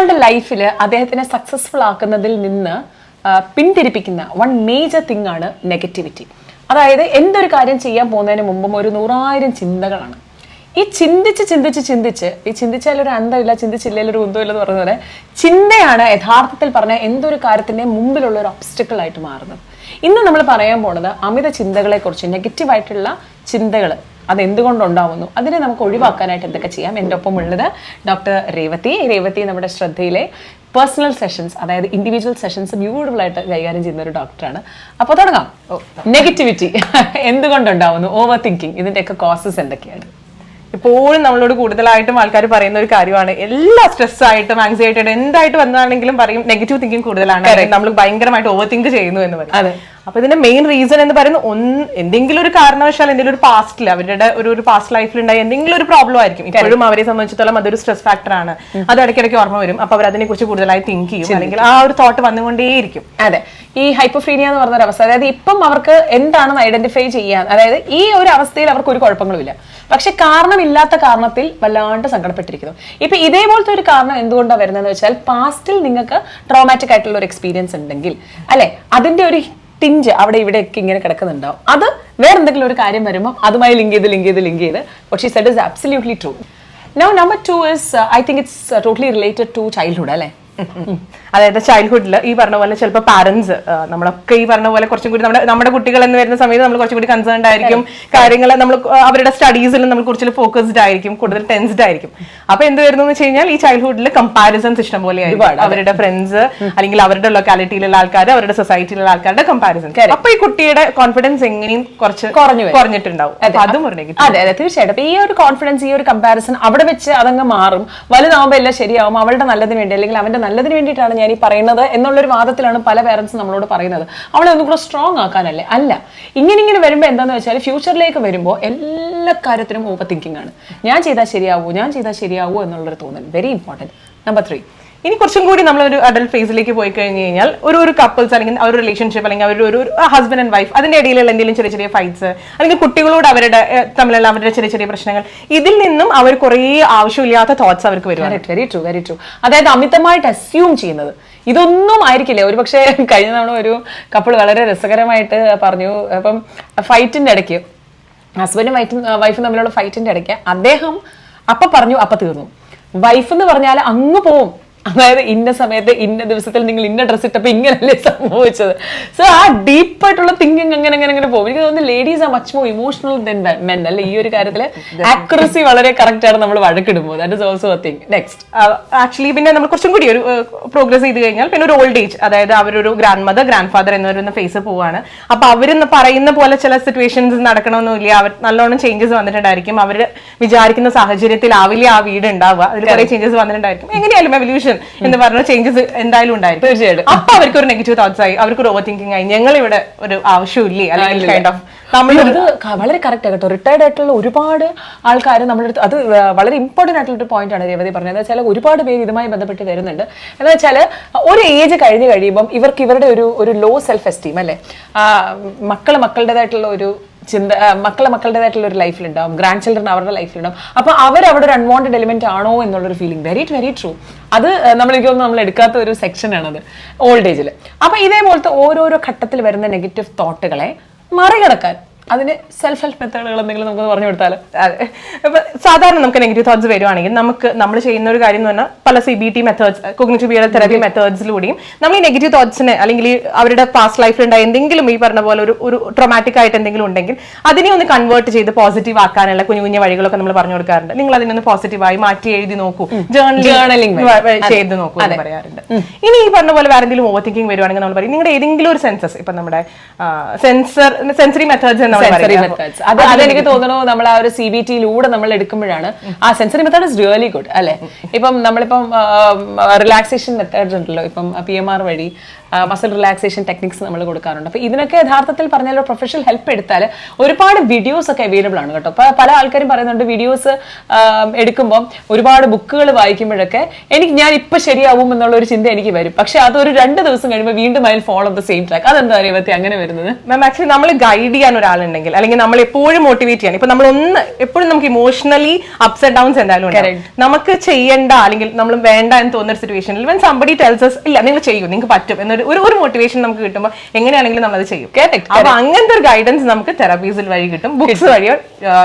ഒരാളുടെ ലൈഫിൽ അദ്ദേഹത്തിനെ സക്സസ്ഫുൾ ആക്കുന്നതിൽ നിന്ന് പിന്തിരിപ്പിക്കുന്ന വൺ മേജർ തിങ് ആണ് നെഗറ്റിവിറ്റി അതായത് എന്തൊരു കാര്യം ചെയ്യാൻ പോകുന്നതിന് മുമ്പും ഒരു നൂറായിരം ചിന്തകളാണ്. ഈ ചിന്തിച്ച് ചിന്തിച്ച് ചിന്തിച്ച് ഈ ചിന്തിച്ചാൽ ഒരു അന്തമില്ല ചിന്തിച്ചില്ലേ ഒരു കുന്തമില്ല എന്ന് പറയുന്ന പോലെ ചിന്തയാണ് യഥാർത്ഥത്തിൽ പറഞ്ഞ എന്തൊരു കാര്യത്തിന്റെ മുമ്പിലുള്ള ഒരു ഒബ്സ്റ്റക്കിൾ ആയിട്ട് മാറുന്നത്. ഇന്ന് നമ്മൾ പറയാൻ പോണത് അമിത ചിന്തകളെക്കുറിച്ച് നെഗറ്റീവായിട്ടുള്ള ചിന്തകൾ അത് എന്തുകൊണ്ടുണ്ടാവുന്നു അതിനെ നമുക്ക് ഒഴിവാക്കാനായിട്ട് എന്തൊക്കെ ചെയ്യാം? എന്റെ ഒപ്പം ഉള്ളത് ഡോക്ടർ രേവതി. രേവതി നമ്മുടെ ശ്രദ്ധയിലെ പേഴ്സണൽ സെഷൻസ് അതായത് ഇൻഡിവിജ്വൽ സെഷൻസ് ബ്യൂട്ടിഫുൾ ആയിട്ട് കൈകാര്യം ചെയ്യുന്ന ഒരു ഡോക്ടറാണ്. അപ്പോൾ തുടങ്ങാം. നെഗറ്റിവിറ്റി എന്തുകൊണ്ടുണ്ടാവുന്നു? ഓവർ തിങ്കിങ് ഇതിന്റെയൊക്കെ കോസസ് എന്തൊക്കെയാണ്? ഇപ്പോഴും നമ്മളോട് കൂടുതലായിട്ടും ആൾക്കാർ പറയുന്ന ഒരു കാര്യമാണ്. എല്ലാ സ്ട്രെസ് ആയിട്ടും ആങ്സൈറ്റി ആയിട്ടും എന്തായിട്ട് വന്നാണെങ്കിലും പറയും നെഗറ്റീവ് തിങ്കിങ് കൂടുതലാണ്. നമ്മൾ ഭയങ്കരമായിട്ട് ഓവർ തിങ്ക് ചെയ്യുന്നു എന്ന് പറയും. അതെ. അപ്പൊ ഇതിന്റെ മെയിൻ റീസൺ എന്ന് പറയുന്നത് ഒന്ന് എന്തെങ്കിലും ഒരു കാരണവശാൽ എന്തെങ്കിലും ഒരു പാസ്റ്റിൽ അവരുടെ ഒരു ഒരു പാസ്റ്റ് ലൈഫിൽ ഉണ്ടായ എന്തെങ്കിലും ഒരു പ്രോബ്ലം ആയിരിക്കും. ഇപ്പോഴും അവരെ സംബന്ധിച്ചിടത്തോളം അതൊരു സ്ട്രെസ് ഫാക്ടർ ആണ്. അത് ഇടയ്ക്കിടയ്ക്ക് ഓർമ്മ വരും. അപ്പൊ അവർ അതിനെ കുറിച്ച് കൂടുതലായി തിങ്ക് ചെയ്യും. അല്ലെങ്കിൽ ആ ഒരു തോട്ട് വന്നുകൊണ്ടേയിരിക്കും. അതെ. ഈ ഹൈപ്പോഫ്രീനിയ എന്ന് പറഞ്ഞ ഒരു അവസ്ഥ അതായത് ഇപ്പം അവർക്ക് എന്താണ് ഐഡന്റിഫൈ ചെയ്യാൻ അതായത് ഈ ഒരു അവസ്ഥയിൽ അവർക്ക് ഒരു കുഴപ്പങ്ങളുമില്ല. പക്ഷെ കാരണമില്ലാത്ത കാരണത്തിൽ വല്ലാണ്ട് സങ്കടപ്പെട്ടിരിക്കുന്നു. ഇപ്പൊ ഇതേപോലത്തെ ഒരു കാരണം എന്തുകൊണ്ടാണ് വരുന്നതെന്ന് വെച്ചാൽ പാസ്റ്റിൽ നിങ്ങൾക്ക് ട്രോമാറ്റിക് ആയിട്ടുള്ള ഒരു എക്സ്പീരിയൻസ് ഉണ്ടെങ്കിൽ അല്ലെ? അതിന്റെ ഒരു ടിഞ്ച് അവിടെ ഇവിടെയൊക്കെ ഇങ്ങനെ കിടക്കുന്നുണ്ടാവും. അത് വേറെ എന്തെങ്കിലും ഒരു കാര്യം വരുമ്പോൾ അതുമായി ലിങ്ക് ചെയ്ത് ലിങ്ക് ചെയ്ത് ലിങ്ക് ചെയ്ത് പക്ഷേ said is absolutely true now number two is I think it's totally related to childhood അല്ലേ? അതായത് ചൈൽഡ്ഹുഡിൽ ഈ പറഞ്ഞ പോലെ ചിലപ്പോൾ പാരന്റ്സ് നമ്മളൊക്കെ ഈ പറഞ്ഞ പോലെ കുറച്ചും കൂടി നമ്മുടെ നമ്മുടെ കുട്ടികൾ എന്ന് വരുന്ന സമയത്ത് നമ്മൾ കുറച്ചും കൂടി കൺസേൺഡ് ആയിരിക്കും. കാര്യങ്ങൾ നമ്മൾ അവരുടെ സ്റ്റഡീസിൽ നമ്മൾ കുറച്ച് ഫോക്കസ്ഡ് ആയിരിക്കും കൂടുതൽ ടെൻസ്ഡ് ആയിരിക്കും. അപ്പൊ എന്ത് വരുന്നു എന്ന് വെച്ച് കഴിഞ്ഞാൽ ഈ ചൈൽഡ്ഹുഡിൽ കമ്പാരിസൺസ് ഇഷ്ടം പോലെ ആയിരിക്കും. അവരുടെ ഫ്രണ്ട്സ് അല്ലെങ്കിൽ അവരുടെ ലൊക്കാലിറ്റിയിലുള്ള ആൾക്കാർ അവരുടെ സൊസൈറ്റിയിലുള്ള ആൾക്കാരുടെ കമ്പാരിസൺ അപ്പൊ ഈ കുട്ടിയുടെ കോൺഫിഡൻസ് എങ്ങനെയും കുറച്ച് കുറഞ്ഞു. കുറഞ്ഞിട്ടുണ്ടാവും. അതും. അതെ അതെ തീർച്ചയായിട്ടും. ഈ ഒരു കോൺഫിഡൻസ് ഈ ഒരു കമ്പാരിസൺ അവിടെ വെച്ച് അതങ്ങ് മാറും. വലുതാവുമ്പോൾ എല്ലാം ശരിയാവും. അവളുടെ നല്ലതിന് വേണ്ടി അല്ലെങ്കിൽ അവന്റെ നല്ലതിന് വേണ്ടിയിട്ടാണ് ഞാൻ ഈ പറയുന്നത് എന്നുള്ളൊരു വാദത്തിലാണ് പല പേരൻസ് നമ്മളോട് പറയുന്നത്. അവളെ ഒന്നും കൂടെ സ്ട്രോങ് ആക്കാനല്ലേ? അല്ല. ഇങ്ങനെ ഇങ്ങനെ വരുമ്പോൾ എന്താണെന്ന് വെച്ചാൽ ഫ്യൂച്ചറിലേക്ക് വരുമ്പോൾ എല്ലാ കാര്യത്തിനും ഓവർ തിങ്കിങ് ആണ്. ഞാൻ ചെയ്താൽ ശരിയാവൂ ഞാൻ ചെയ്താൽ ശരിയാവൂ എന്നുള്ളൊരു തോന്നൽ. വെരി ഇമ്പോർട്ടന്റ് നമ്പർ ത്രീ ഇനി കുറച്ചും കൂടി നമ്മൾ ഒരു അഡൽട്ട് ഫേസിലേക്ക് പോയി കഴിഞ്ഞ് കഴിഞ്ഞാൽ ഒരു ഒരു കപ്പിൾസ് അല്ലെങ്കിൽ അവർ റിലേഷൻഷിപ്പ് അല്ലെങ്കിൽ അവർ ഒരു ഹസ്ബൻഡ് ആൻഡ് വൈഫ് അതിന്റെ ഇടയിലുള്ള എന്തെങ്കിലും ചെറിയ ചെറിയ ഫൈറ്റ്സ് അല്ലെങ്കിൽ കുട്ടികളോട് അവരുടെ തമ്മിലുള്ള അവരുടെ ചെറിയ ചെറിയ പ്രശ്നങ്ങൾ ഇതിൽ നിന്നും അവർ കുറേ ആവശ്യമില്ലാത്ത തോട്ട്സ് അവർക്ക് correct very true very true അതായത് അമിതമായിട്ട് അസ്യൂം ചെയ്യുന്നത്. ഇതൊന്നും ആയിരിക്കില്ല. ഒരു പക്ഷേ കഴിഞ്ഞ തവണ ഒരു കപ്പിൾ വളരെ രസകരമായിട്ട് പറഞ്ഞു. അപ്പം ഫൈറ്റിന്റെ ഇടയ്ക്ക് ഹസ്ബൻഡും വൈഫും വൈഫും തമ്മിലുള്ള ഫൈറ്റിന്റെ ഇടയ്ക്ക് അദ്ദേഹം അപ്പൊ പറഞ്ഞു അപ്പൊ തീർന്നു. വൈഫ് എന്ന് പറഞ്ഞാൽ അങ്ങ് പോവും. അതായത് ഇന്ന സമയത്ത് ഇന്ന ദിവസത്തിൽ നിങ്ങൾ ഇന്ന ഡ്രസ്സ് ഇട്ടപ്പോൾ ഇങ്ങനല്ലേ സംഭവിച്ചത്. സോ ആ ഡീപ്പായിട്ടുള്ള തിങ്കിങ് അങ്ങനെ അങ്ങനെ അങ്ങനെ പോകും. എനിക്ക് തോന്നുന്നു ലേഡീസ് ആ much more emotional than men അല്ലെ? ഈ ഒരു കാര്യത്തിൽ ആക്യുറസി വളരെ കറക്റ്റ് ആണ് നമ്മൾ വഴക്കിടുമ്പോൾ. That is also thing next actually പിന്നെ നമ്മൾ കുറച്ചും കൂടി ഒരു പ്രോഗ്രസ് ചെയ്ത് കഴിഞ്ഞാൽ പിന്നെ ഒരു ഓൾഡ് ഏജ് അതായത് അവരൊരു ഗ്രാൻഡ് മദർ ഗ്രാൻഡ് ഫാദർ എന്നിവരുന്ന ഫേസ് പോവാണ്. അപ്പൊ അവരെന്ന് പറയുന്ന പോലെ ചില സിറ്റുവേഷൻസ് നടക്കണമെന്നില്ല അവർ നല്ലോണം ചേഞ്ചസ് വന്നിട്ടുണ്ടായിരിക്കും. അവർ വിചാരിക്കുന്ന സാഹചര്യത്തിൽ ആവില്ല ആ വീട് ഉണ്ടാവുക. അതിൽ കുറെ ചേഞ്ചസ് വന്നിട്ടുണ്ടായിരിക്കും. എങ്ങനെയായാലും എവല്യൂഷൻ എന്ന് പറഞ്ഞ ചേഞ്ചസ് എന്തായാലും ഉണ്ടായിരുന്നു തീർച്ചയായിട്ടും. അപ്പൊ അവർക്ക് ഒരു നെഗറ്റീവ് തോട്ട്സ് ആയി. അവർക്ക് ഒരു ഓവർ തിങ്കിങ് ആയി ഞങ്ങൾ ഇവിടെ ഒരു ആവശ്യമില്ലേ അല്ലെങ്കിൽ കൈൻഡ് ഓഫ് വളരെ കറക്റ്റ് കേട്ടോ. റിട്ടയർഡ് ആയിട്ടുള്ള ഒരുപാട് ആൾക്കാർ നമ്മുടെ അത് വളരെ ഇമ്പോർട്ടന്റ് ആയിട്ടുള്ള ഒരു പോയിന്റ് ആണ് രേവതി പറഞ്ഞത്. എന്താ വെച്ചാൽ ഒരുപാട് പേര് ഇതുമായി ബന്ധപ്പെട്ട് വരുന്നുണ്ട്. എന്ന് വെച്ചാൽ ഒരു ഏജ് കഴിഞ്ഞ് കഴിയുമ്പം ഇവർക്ക് ഇവരുടെ ഒരു ഒരു ലോ സെൽഫ് എസ്റ്റീം അല്ലേ? മക്കൾ മക്കൾ മക്കളുടേതായിട്ടുള്ള ഒരു ചിന്ത മക്കളെ മക്കൾ മക്കളുടേതായിട്ടുള്ള ഒരു ലൈഫിലുണ്ടാവും ഗ്രാൻഡ് ചിൽഡ്രൻ അവരുടെ ലൈഫിലുണ്ടാവും. അപ്പൊ അവർ അവിടെ ഒരു അൺവാണ്ടഡ് എലിമെന്റ് ആണോ എന്നുള്ളൊരു ഫീലിംഗ് വെരി വെരി ട്രൂ അത് നമ്മൾ എനിക്ക് തോന്നുന്നു നമ്മൾ എടുക്കാത്ത ഒരു സെക്ഷൻ ആണത്. ഓൾഡ് ഏജിൽ അപ്പൊ ഇതേപോലത്തെ ഓരോരോ ഘട്ടത്തിൽ വരുന്ന നെഗറ്റീവ് തോട്ടുകളെ മറികടക്കാൻ അതിന് സെൽഫ് ഹെൽപ്പ് മെത്തേഡുകൾ എന്തെങ്കിലും നമുക്ക് പറഞ്ഞു കൊടുത്താൽ അതെ. അപ്പൊ സാധാരണ നമുക്ക് നെഗറ്റീവ് തോട്ട്സ് വരുവാണെങ്കിൽ നമുക്ക് നമ്മൾ ചെയ്യുന്ന ഒരു കാര്യം എന്ന് പറഞ്ഞാൽ പല C B T methods cognitive behaviour therapy മെത്തേഡ്സിലൂടെയും നമ്മൾ ഈ നെഗറ്റീവ് തോട്ട്സിനെ അല്ലെങ്കിൽ അവരുടെ പാസ്റ്റ് ലൈഫിൽ ഉണ്ടായ എന്തെങ്കിലും ഈ പറഞ്ഞ പോലെ ഒരു ഒരു ട്രോമാറ്റിക് ആയിട്ട് എന്തെങ്കിലും ഉണ്ടെങ്കിൽ അതിനെ ഒന്ന് കൺവേർട്ട് ചെയ്ത് പോസിറ്റീവ് ആക്കാനുള്ള കുഞ്ഞു കുഞ്ഞു വഴികളൊക്കെ നമ്മൾ പറഞ്ഞു കൊടുക്കാറുണ്ട്. നിങ്ങൾ അതിനൊന്ന് പോസിറ്റീവായി മാറ്റി എഴുതി നോക്കൂ. ജേർണലിംഗ് ചെയ്ത് നോക്കൂ എന്ന് പറയാറുണ്ട്. ഇനി ഈ പറഞ്ഞ പോലെ വേറെ എന്തെങ്കിലും ഓവർ തിങ്കിങ് വരുവാണെങ്കിൽ നമ്മൾ പറയും നിങ്ങളുടെ ഏതെങ്കിലും ഒരു സെൻസസ് ഇപ്പൊ നമ്മുടെ സെൻസർ സെൻസറി മെത്തേഡ്സ് എന്ന് സെൻസറി മെത്തേഡ്സ് അത് അതെനിക്ക് തോന്നുന്നു നമ്മൾ ആ ഒരു സി ബി ടിയിലൂടെ നമ്മൾ എടുക്കുമ്പോഴാണ് ആ sensory method is really good അല്ലെ? ഇപ്പം നമ്മളിപ്പം റിലാക്സേഷൻ മെത്തേഡ്സ് ഉണ്ടല്ലോ. ഇപ്പം പി എം ആർ വഴി മസിൽ റിലാക്സേഷൻ ടെക്നിക്സ് നമ്മൾ കൊടുക്കാറുണ്ട്. അപ്പോൾ ഇതിനൊക്കെ യഥാർത്ഥത്തിൽ പറഞ്ഞാൽ ഒരു പ്രൊഫഷണൽ ഹെൽപ്പ് എടുത്താൽ ഒരുപാട് വീഡിയോസ് ഒക്കെ അവൈലബിൾ ആണ് കേട്ടോ. അപ്പോൾ പല ആൾക്കാരും പറയുന്നുണ്ട് വീഡിയോസ് എടുക്കുമ്പോൾ ഒരുപാട് ബുക്കുകൾ വായിക്കുമ്പോഴൊക്കെ എനിക്ക് ഞാൻ ഇപ്പം ശരിയാവും എന്നുള്ള ഒരു ചിന്ത എനിക്ക് വരും. പക്ഷെ അത് ഒരു രണ്ട് ദിവസം കഴിയുമ്പോൾ വീണ്ടും അതിൽ ഫോളോ ദ സെയിം ട്രാക്ക് അതെന്താ അറിയാമത്തെ അങ്ങനെ വരുന്നത്? മാം ആക്ച്വലി നമ്മൾ ഗൈഡ് ചെയ്യാൻ ഒരാളുണ്ടെങ്കിൽ അല്ലെങ്കിൽ നമ്മൾ എപ്പോഴും മോട്ടിവേറ്റ് ചെയ്യാൻ ഇപ്പൊ നമ്മൾ ഒന്ന് എപ്പോഴും നമുക്ക് ഇമോഷണലി അപ്സ് ആൻഡ് ഡൗൺസ് എന്തായാലും ഉണ്ടാവും. നമുക്ക് ചെയ്യേണ്ട അല്ലെങ്കിൽ നമ്മൾ വേണ്ട എന്ന് തോന്നുന്ന സിറ്റുവേഷനിൽ വെൻ സംബഡി ടെൽസസ് ഇല്ല നിങ്ങൾ ചെയ്യൂ നിങ്ങൾക്ക് പറ്റും എന്നൊരു ഒരു ഒരു മോട്ടിവേഷൻ നമുക്ക് കിട്ടുമ്പോൾ എങ്ങനെയാണെങ്കിലും നമ്മൾ അത് ചെയ്യും അപ്പൊ അങ്ങനത്തെ ഒരു ഗൈഡൻസ് നമുക്ക് തെറാപ്പീസിൽ വഴി കിട്ടും. ബുക്സ് വഴിയോ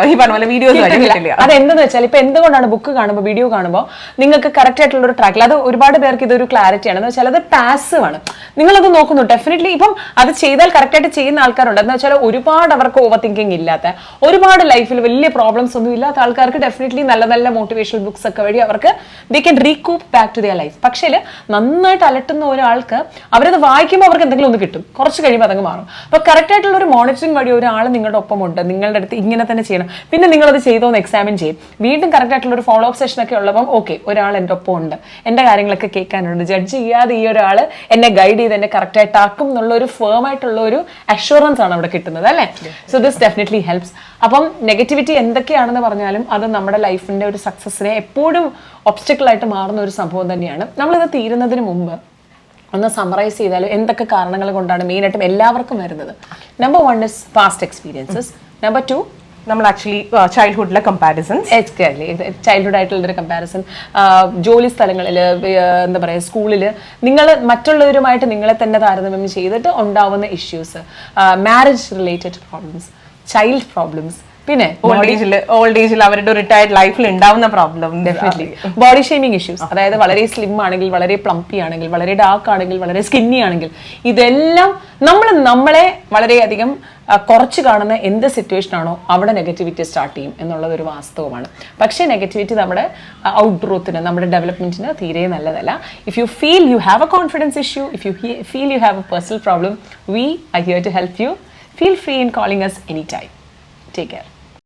ഈ പറഞ്ഞ പോലെ വീഡിയോസ് വഴി കിട്ടില്ല. അതെന്തെന്ന് വെച്ചാൽ ഇപ്പൊ എന്തുകൊണ്ടാണ് ബുക്ക് കാണുമ്പോൾ വീഡിയോ കാണുമ്പോൾ നിങ്ങൾക്ക് കറക്റ്റ് ആയിട്ടുള്ള ഒരു ട്രാക്കിൽ അത് ഒരുപാട് പേർക്ക് ഇതൊരു ക്ലാരിറ്റി ആണ്. എന്ന് വെച്ചാൽ അത് പാസീവ് ആണ്. നിങ്ങളത് നോക്കുന്നു ഡെഫിനറ്റ്ലി ഇപ്പം അത് ചെയ്താൽ കറക്റ്റ് ആയിട്ട് ചെയ്യുന്ന ആൾക്കാരുണ്ട്. എന്ന് വെച്ചാൽ ഒരുപാട് അവർക്ക് ഓവർ തിങ്കിങ് ഇല്ലാത്ത ഒരുപാട് ലൈഫിൽ വലിയ പ്രോബ്ലംസ് ഒന്നും ഇല്ലാത്ത ആൾക്കാർക്ക് ഡെഫിനറ്റ്ലി നല്ല നല്ല മോട്ടിവേഷണൽ ബുക്സ് ഒക്കെ വഴി അവർക്ക് they can recoup back to their life പക്ഷേ നന്നായിട്ട് അലട്ടുന്ന ഒരാൾക്ക് അവരത് വായിക്കുമ്പോൾ അവർക്ക് എന്തെങ്കിലും ഒന്ന് കിട്ടും. കുറച്ച് കഴിയുമ്പോൾ അതങ്ങ് മാറും. അപ്പോൾ കറക്റ്റ് ആയിട്ടുള്ള ഒരു മോണിറ്ററിംഗ് വഴി ഒരാൾ നിങ്ങളുടെ ഒപ്പമുണ്ട്. നിങ്ങളുടെ അടുത്ത് ഇങ്ങനെ തന്നെ ചെയ്യണം. പിന്നെ നിങ്ങളത് ചെയ്തോ എന്ന് എക്സാമിൻ ചെയ്യും. വീണ്ടും കറക്റ്റ് ആയിട്ടുള്ള ഒരു ഫോളോ അപ്പ് സെഷൻ ഒക്കെ ഉള്ളപ്പം ഓക്കെ ഒരാൾ എന്റെ ഒപ്പം ഉണ്ട് എന്റെ കാര്യങ്ങളൊക്കെ കേൾക്കാനുണ്ട്. ജഡ്ജ് ചെയ്യാതെ ഈ ഒരാൾ എന്നെ ഗൈഡ് ചെയ്ത് എന്നെ കറക്റ്റ് ആയിട്ട് ആക്കും എന്നുള്ള ഒരു ഫേം ആയിട്ടുള്ള ഒരു അഷുറൻസ് ആണ് അവിടെ കിട്ടുന്നത് അല്ലേ? സോ ദിസ് ഡെഫിനറ്റ്ലി ഹെൽപ്സ് അപ്പം നെഗറ്റിവിറ്റി എന്തൊക്കെയാണെന്ന് പറഞ്ഞാലും അത് നമ്മുടെ ലൈഫിന്റെ ഒരു സക്സസിനെ എപ്പോഴും ഒബ്സ്റ്റക്കിളായിട്ട് മാറുന്ന ഒരു സംഭവം തന്നെയാണ്. നമ്മളിത് തീരുന്നതിന് മുമ്പ് ഒന്ന് സമറൈസ് ചെയ്താൽ എന്തൊക്കെ കാരണങ്ങൾ കൊണ്ടാണ് മെയിനായിട്ടും എല്ലാവർക്കും വരുന്നത്? Number one is past experiences number two നമ്മൾ ആക്ച്വലി ചൈൽഡ്ഹുഡിലെ കമ്പാരിസൺസ് എക്സാക്ട്ലി ചൈൽഡ്ഹുഡ് ആയിട്ടുള്ളൊരു കമ്പാരിസൺ ജോലി സ്ഥലങ്ങളിൽ എന്താ പറയുക സ്കൂളിൽ നിങ്ങൾ മറ്റുള്ളവരുമായിട്ട് നിങ്ങളെ തന്നെ താരതമ്യം ചെയ്തിട്ട് ഉണ്ടാവുന്ന issues marriage related problems child problems പിന്നെ ഓൾഡ് ഏജിൽ ഓൾഡ് ഏജിൽ അവരുടെ റിട്ടയർഡ് ലൈഫിൽ ഉണ്ടാവുന്ന problem definitely body shaming issues അതായത് വളരെ സ്ലിം ആണെങ്കിൽ വളരെ പ്ലംപി ആണെങ്കിൽ വളരെ ഡാർക്ക് ആണെങ്കിൽ വളരെ സ്കിന്നി ആണെങ്കിൽ ഇതെല്ലാം നമ്മൾ നമ്മളെ വളരെയധികം കുറച്ച് കാണുന്ന എന്ത് സിറ്റുവേഷൻ ആണോ അവിടെ നെഗറ്റിവിറ്റി സ്റ്റാർട്ട് ചെയ്യും എന്നുള്ളത് ഒരു വാസ്തവമാണ്. പക്ഷേ നെഗറ്റിവിറ്റി നമ്മുടെ ഔട്ട് ഗ്രോത്തിന് നമ്മുടെ ഡെവലപ്മെന്റിന് തീരെ നല്ലതല്ല. If you feel you have a confidence issue if you feel you have a personal problem we I here to help you feel free in calling us any time take care